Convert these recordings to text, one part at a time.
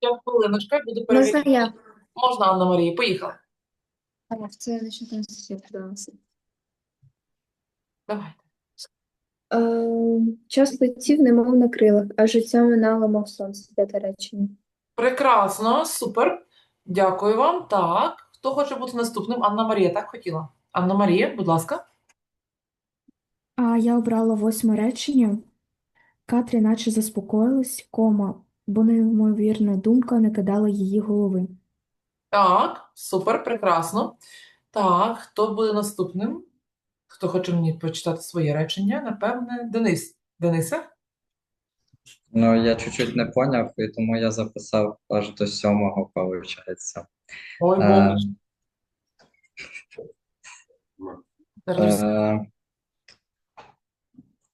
Я хвилиночка буду Можна перевіряти. я? Можна, Анна Марія, поїхали. А, Це лише там сусід. Давайте. Е, час летів, немов на крилах, а життя минало, мов сонце. П'яте речення. Прекрасно, супер. Дякую вам. Так, хто хоче бути наступним? Анна Марія, так хотіла. Анна Марія, будь ласка. А я обрала восьме речення. Катрі наче заспокоїлась, кома, бо неймовірна думка не кидала її голови. Так, супер, прекрасно. Так, хто буде наступним? Хто хоче мені почитати своє речення? Напевне, Денис. Денисе? Ну, я чуть-чуть не поняв, і тому я записав аж до сьомого, виходить. Ой, Е, Боже. Е,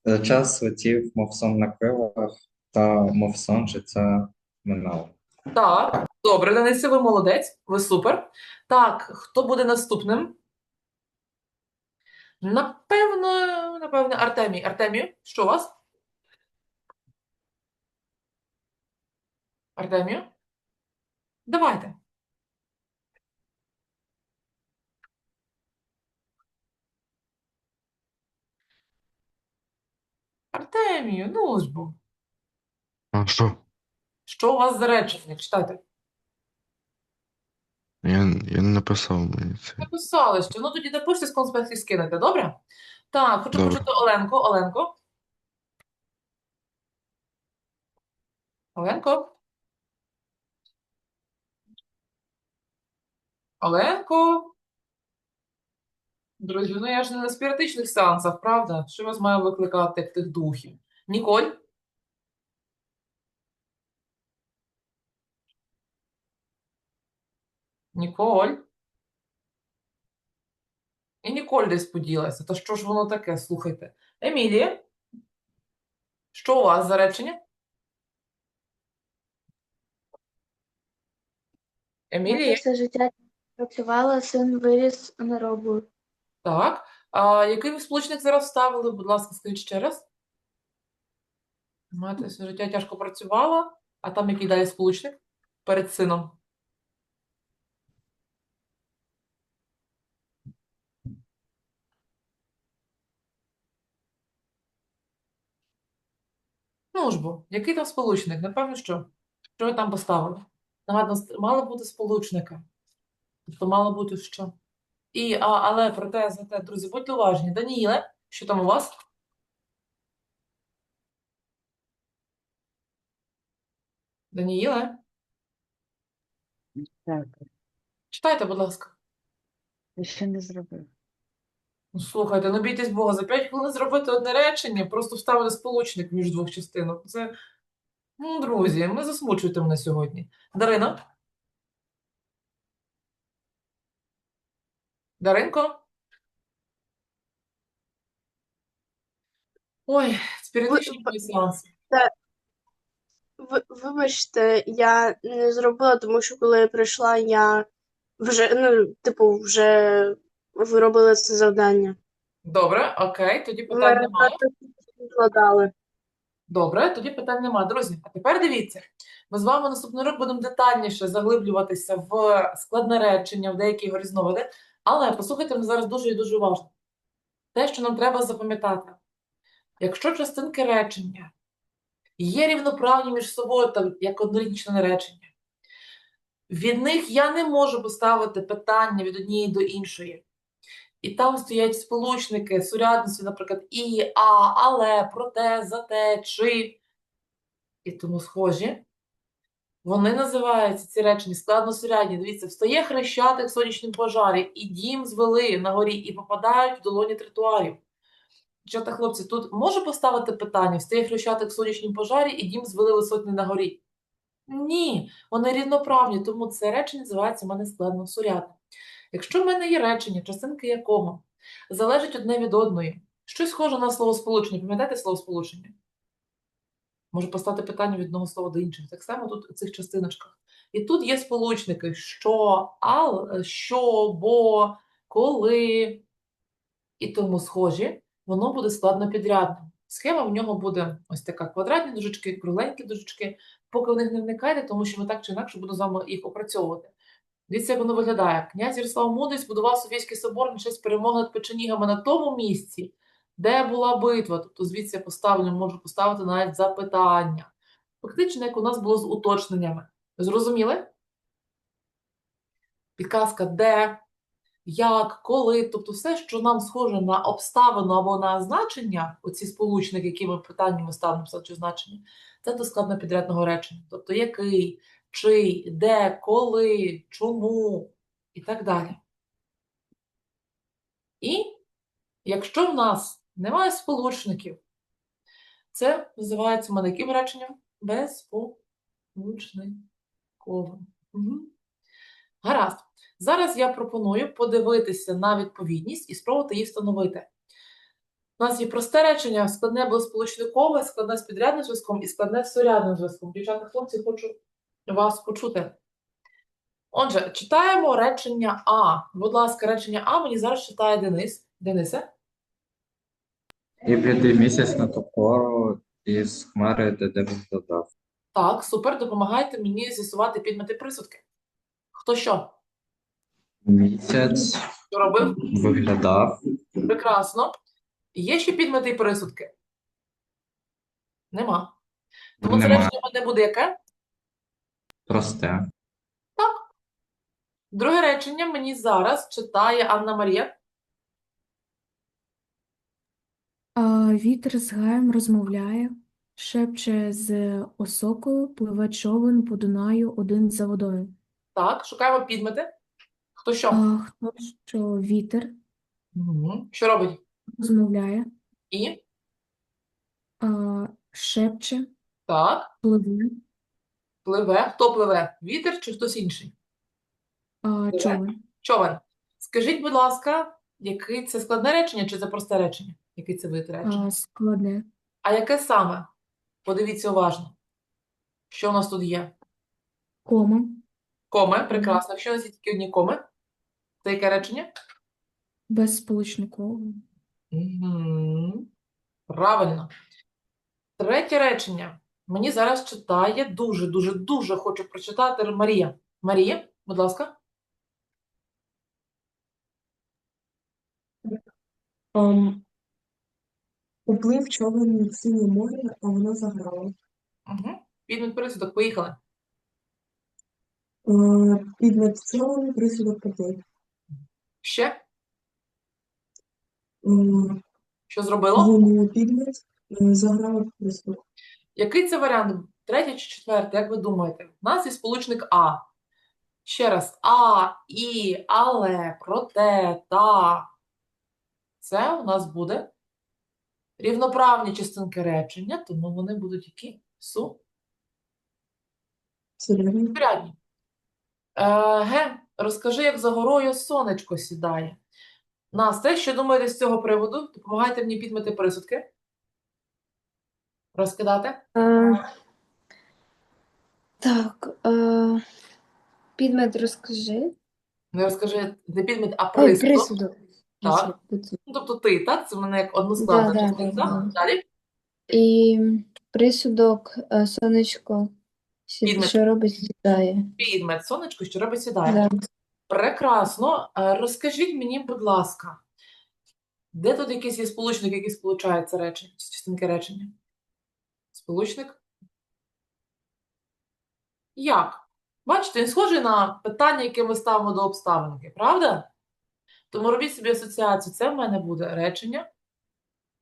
е, час летів, мов сон на крилах, та мов сон життя минало. Так, добре, Денисе, ви молодець, ви супер. Так, хто буде наступним? Напевно, напевно, Артемій. Артемію, що у вас? Артемію? Давайте. Артемію, ну ж бо. А що? Що у вас за речення? Читайте. Я, я не написав мені це. Написали, що. Ну тоді напишіть з конспектів скинете, добре? Так, хочу Добре. почути Оленку. Оленко. Оленко. Оленко. Друзі, ну я ж не на спіритичних сеансах, правда? Що вас має викликати як тих духів? Ніколь? Ніколь? І Ніколь десь поділася. Та що ж воно таке, слухайте. Емілія? Що у вас за речення? Емілія? все життя працювала, син виріс на роботу. Так. А який ви сполучник зараз вставили? Будь ласка, скажіть ще раз. Мати все життя тяжко працювала, а там який далі сполучник? Перед сином. Ну ж бо, який там сполучник? Напевно, що? Що ви там поставили? Нагадно, мало бути сполучника. Тобто мало бути що? І, а, але проте, зате, друзі, будьте уважні. Даніїле, що там у вас? Даніїле, Так, читайте, будь ласка. я ще не зробив. Ну, слухайте, ну бійтесь Бога, за 5 хвилин зробити одне речення, просто вставити сполучник між двох частинок. Це, ну, друзі, не засмучуйте мене сьогодні. Дарина? Даринко? Ой, спіритичні сеанси. Ви, вибачте, я не зробила, тому що коли я прийшла, я вже, ну, типу, вже ви робили це завдання. Добре, окей, тоді питань Мене немає. Добре, тоді питань немає. Друзі, а тепер дивіться, ми з вами наступний рік будемо детальніше заглиблюватися в складне речення, в деякі його різновиди. Але послухайте мене зараз дуже і дуже уважно. Те, що нам треба запам'ятати, якщо частинки речення є рівноправні між собою, там, як однорічне речення, від них я не можу поставити питання від однієї до іншої. І там стоять сполучники, сурядності, наприклад, і, а, але, проте, зате, чи. І тому схожі. Вони називаються ці речення складносурядні. Дивіться, встає хрещатик в сонячному пожарі, і дім звели на горі, і попадають в долоні тротуарів. Дівчата, хлопці, тут можу поставити питання: встає хрещатик в сонячному пожарі, і дім звели висотний на горі? Ні, вони рівноправні, тому це речення називається в мене складносурядне. Якщо в мене є речення, частинки якого залежать одне від одної, щось схоже на словосполучення, пам'ятаєте словосполучення? Можу поставити питання від одного слова до іншого. Так само тут у цих частиночках. І тут є сполучники що, ал, що, бо, коли. І тому схожі, воно буде складнопідрядним. схема, в нього буде ось така квадратні дужечки, кругленькі дужечки. Поки в них не вникайте, тому що ми так чи інакше буду з вами їх опрацьовувати. Дивіться, як воно виглядає. Князь Ярослав Мудрий збудував Софійський собор на честь перемоги над печенігами на тому місці, де була битва. Тобто звідси я поставлю, можу поставити навіть запитання. Фактично, як у нас було з уточненнями. Зрозуміли? Підказка де, як, коли, тобто все, що нам схоже на обставину або на значення, оці сполучники, які ми питаннями ставимо чи значення, це до складно підрядного речення. Тобто який, чий, де, коли, чому і так далі. І якщо в нас немає сполучників, це називається яким реченням? Безсполучниковим. Угу. Гаразд. Зараз я пропоную подивитися на відповідність і спробувати її встановити. У нас є просте речення, складне безсполучникове, складне з підрядним зв'язком і складне з сурядним зв'язком. Дівчата, хлопці, хочу вас почути. Отже, читаємо речення А. Будь ласка, речення А мені зараз читає Денис. Денисе? І прийде місяць на ту пору із хмари, де дебет додав. Так, супер, допомагайте мені з'ясувати підмети присудки. Хто що? Місяць Що робив? виглядав. Прекрасно. Є ще підмети і присудки? Нема. Тому це Нема. речення в мене буде яке? Просте. Так. Друге речення мені зараз читає Анна Марія. А, вітер з гаєм розмовляє, шепче з осокою, пливе човен по Дунаю один за водою. Так, шукаємо підмети. Хто що? А, хто що вітер Мгм. Що робить? розмовляє, І? а, шепче, Так, пливе, пливе. Хто пливе? Вітер чи хтось інший? а, човен. Човен. Скажіть, будь ласка, який це складне речення чи це просте речення? Який це вид речення? А, складне. А яке саме? Подивіться уважно. Що у нас тут є? Кома. Коми, прекрасно. Якщо у нас є тільки одні коми, це яке речення? Безсполучникове. Угу. Правильно. Третє речення. Мені зараз читає дуже, дуже, дуже хочу прочитати Марія. Марія, будь ласка. Ем, уплив човен в синє море, а воно заграло. Угу. Підмет присудок, поїхали. Е, Підмет човен, присудок потік. Ще? Ем, Що зробило? Йому підмет, е, заграло присудок. Який це варіант? Третій чи четвертий? Як ви думаєте? У нас є сполучник А. Ще раз. А, і, але, проте, та. Це у нас буде рівноправні частинки речення, тому вони будуть які? Су. Порядні. Е, Ге, розкажи, як за горою сонечко сідає. Насте, що думаєте з цього приводу? Допомагайте мені підмити присудки. Розкидати. А, так, а, підмет розкажи. Не розкажи, не підмет, а Ой, присудок. присудок. Так. Присудок. Ну, тобто ти, так? Це в мене як односкладна Да, да, да, да. Далі. І присудок е, сонечко сі- Підмет. що робить сідає. Підмет, сонечко, що робить сідає. Да. Прекрасно. Е, Розкажіть мені, будь ласка, де тут якийсь є сполучник, який сполучає речення, частинки речення? Сполучник? Як? Бачите, він схожий на питання, яке ми ставимо до обставинки, правда? Тому робіть собі асоціацію. Це в мене буде речення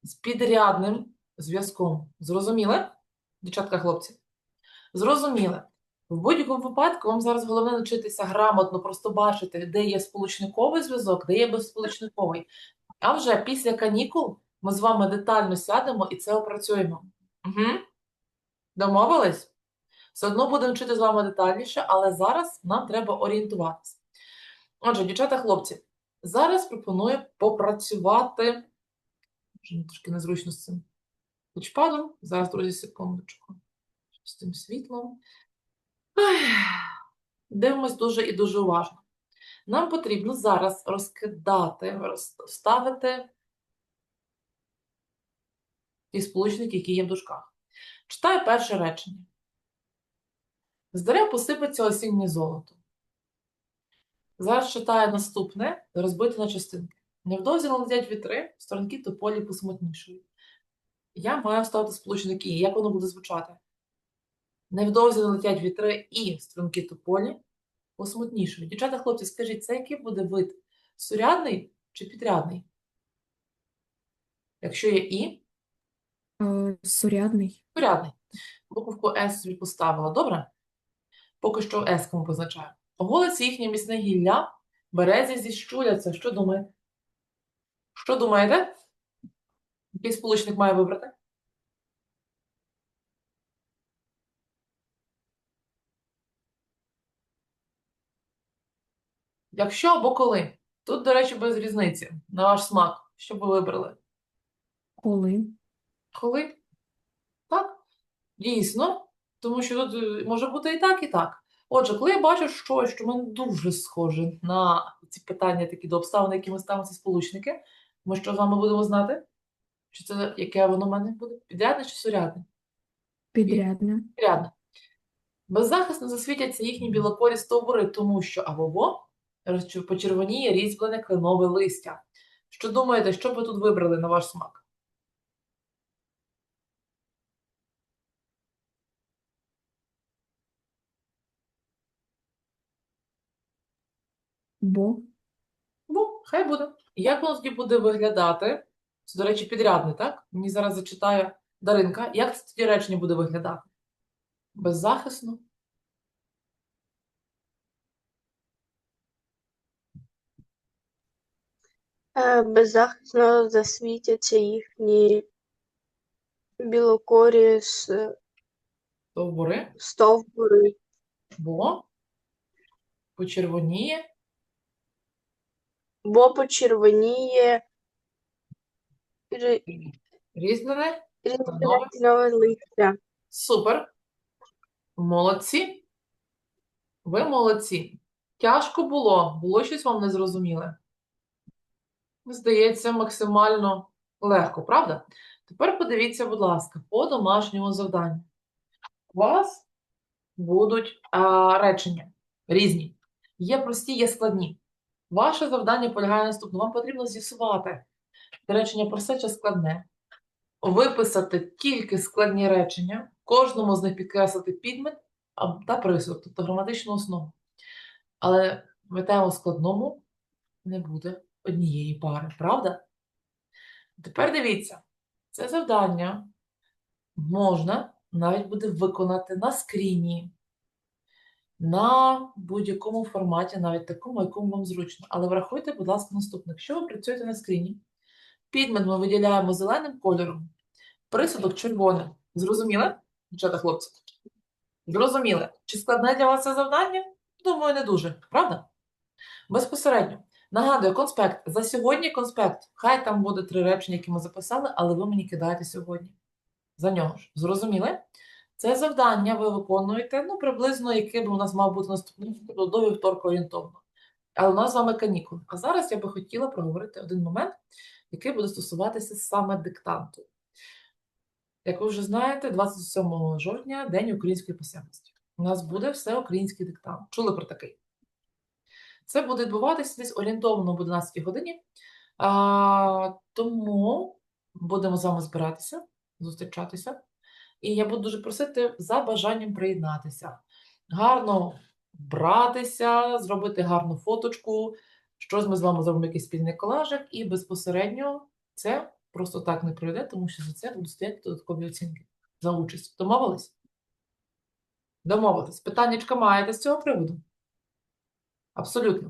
з підрядним зв'язком. Зрозуміли? Дівчатка, хлопці? Зрозуміли. В будь-якому випадку вам зараз головне навчитися грамотно просто бачити, де є сполучниковий зв'язок, де є безсполучниковий. А вже після канікул ми з вами детально сядемо і це опрацюємо. Угу. Домовились? Все одно будемо вчити з вами детальніше, але зараз нам треба орієнтуватися. Отже, дівчата, хлопці, зараз пропоную попрацювати. Вже трошки незручно з цим тачпадом. Зараз, друзі, секундочку. З тим світлом. Дивимось дуже і дуже уважно. Нам потрібно зараз розкидати, розставити ті сполучники, які є в дужках. Читаю перше речення. З дерев посипеться осіннє золото. Зараз читаю наступне, розбите на частинки. Невдовзі налетять вітри, сторонки тополі посмутнішують. Я маю ставити сполучник «і». Як воно буде звучати? Невдовзі налетять вітри і струнки тополі посмутнішують. Дівчата, хлопці, скажіть, це який буде вид? Сурядний чи підрядний? Якщо є і, Е, Сурядний. Порядний. Буковку С собі поставила. Добре? Поки що С кому позначаю. Оголиться їхнє міцне гілля, березі зіщуляться. Що думаєте? Що думаєте? Який сполучник має вибрати? Якщо або коли? Тут, до речі, без різниці. На ваш смак. Що б ви вибрали? Коли? Коли? Так, дійсно, тому що тут е, може бути і так, і так. Отже, коли я бачу щось, що в мене дуже схоже на ці питання такі до обставин, які ми ставимо ці сполучники, ми що з вами будемо знати? Чи це яке воно в мене буде? Підрядне чи сурядне? Підрядне. Підрядне. Беззахисно засвітяться їхні білокорі стовбури, тому що або почервоніє різьблене кленове листя. Що думаєте, що б ви тут вибрали на ваш смак? Бо Ну, хай буде. Як воно тоді буде виглядати? Це, до речі, підрядне, так? Мені зараз зачитає Даринка. Як це тоді речення буде виглядати? Беззахисно? Е, Беззахисно засвітяться їхні білокорі с- Стовбури, стовбури, бо почервоніє бо почервоніє різьблене. різне листя. Супер. Молодці. Ви молодці. Тяжко було. Було щось вам незрозуміле? Здається, максимально легко, правда? Тепер подивіться, будь ласка, по домашньому завданню. У вас будуть а, речення різні. Є прості, є складні. Ваше завдання полягає наступному. Вам потрібно з'ясувати речення просте чи складне, виписати тільки складні речення, кожному з них підкреслити підмет та присуд, тобто граматичну основу. Але тему складному не буде однієї пари, правда? Тепер дивіться, це завдання можна навіть буде виконати на скріні, на будь-якому форматі, навіть такому, якому вам зручно. Але врахуйте, будь ласка, наступне. Якщо ви працюєте на скріні, підмет ми виділяємо зеленим кольором, присудок червоним. Зрозуміли, дівчата, хлопці? Зрозуміли. Чи складне для вас це завдання? Думаю, не дуже, правда? Безпосередньо. Нагадую, конспект. За сьогодні конспект. Хай там буде три речення, які ми записали, але ви мені кидаєте сьогодні. За нього ж. Зрозуміли? Це завдання ви виконуєте, ну, приблизно, яке б у нас мав бути наступний до вівторка орієнтовно. Але у нас з вами канікули. А зараз я би хотіла проговорити один момент, який буде стосуватися саме диктанту. Як ви вже знаєте, 27 жовтня День української писемності. У нас буде всеукраїнський диктант. Чули про такий? Це буде відбуватися десь орієнтовно об 11 годині. А, тому будемо з вами збиратися, зустрічатися. І я буду дуже просити за бажанням приєднатися. Гарно братися, зробити гарну фоточку. Щось ми з вами зробимо якийсь спільний колажик, і безпосередньо це просто так не пройде, тому що за це будуть стояти додаткові оцінки за участь. Домовились? Домовились. Питаннячка маєте з цього приводу? Абсолютно.